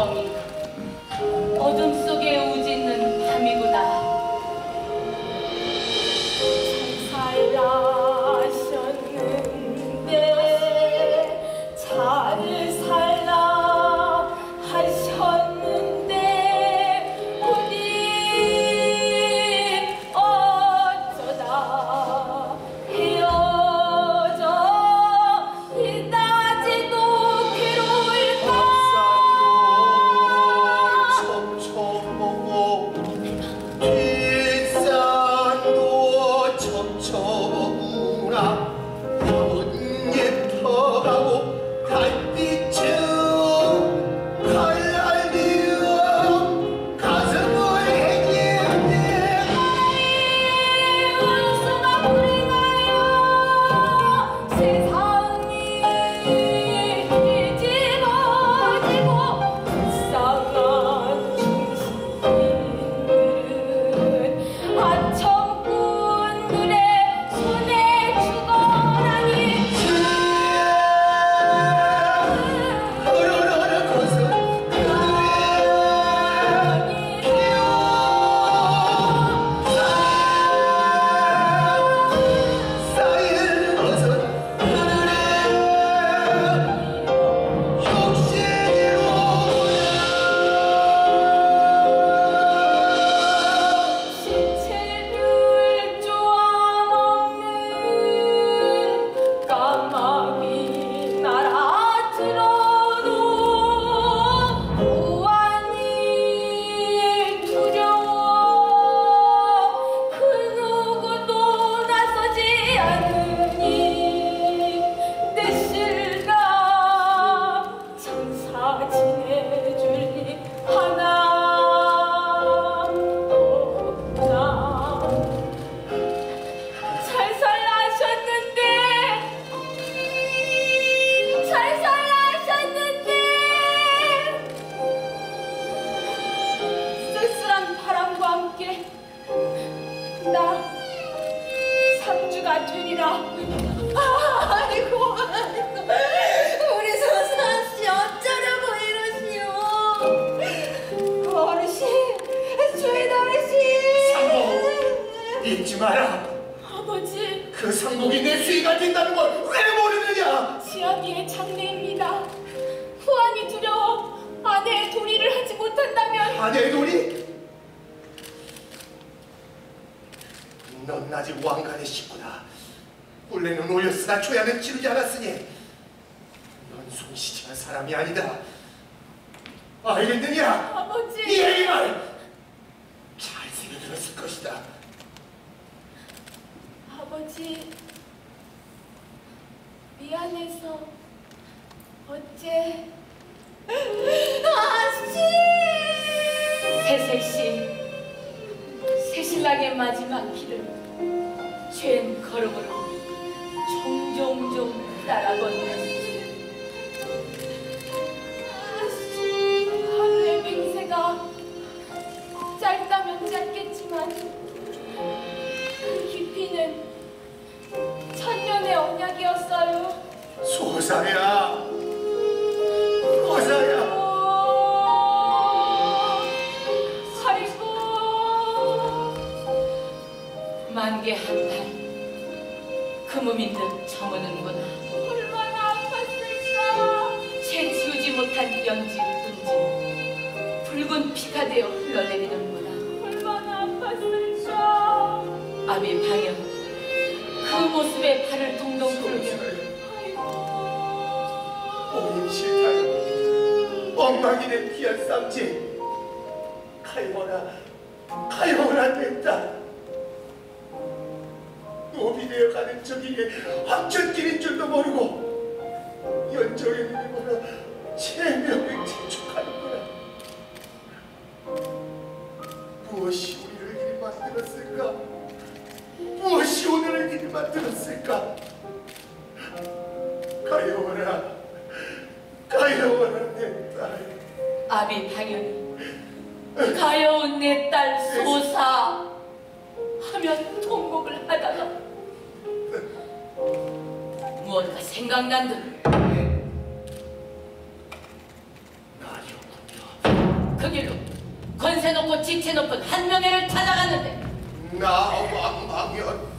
어 잊지 마라. 아버지. 그 상복이 내 수위가 된다는 걸 왜 모르느냐? 지아비의 장례입니다. 후안이 두려워 아내의 도리를 하지 못한다면 아내 돌이 넌 아직 왕관의 식구다. 꿀레는 올렸으나 초야는 치르지 않았으니 넌 손시지한 사람이 아니다. 알겠느냐 아버지. 이 얘기만 잘 새겨들었을 것이다 아버지 미안해서 어째? 아씨! 새색시. 새신랑의 마지막 길을 죄인 걸음으로 종종종 따라 걷는 아씨 하루의 맹세가 짧다면 짧겠지만 그 깊이는 천년의 언약이었어요. 소사야 만개 한달 금음인 듯 저무는구나 얼마나 아팠을까? 채치우지 못한 연지 은지. 붉은 피가 되어 흘러내리는구나 얼마나 아팠을까? 아비 방연 그 모습에 발을 동동 구르며 실타요 엉망이된 귀한 쌈지. 가여워라 가여워라 됐다 노비되어 가는 저 길에 확천길인 줄도 모르고 연정의 눈으로 체명을 재촉하는구나 무엇이 우리를 이리 만들었을까? 무엇이 오늘을 이리 만들었을까? 가여워라 가여워라 내딸. 아비 방연이 가여운 내 딸 소사. 하면 통곡을 하다가 무언가 생각난 듯그 길로 권세 높고 지체 높은 한 명예를 찾아갔는데. 나 왕방연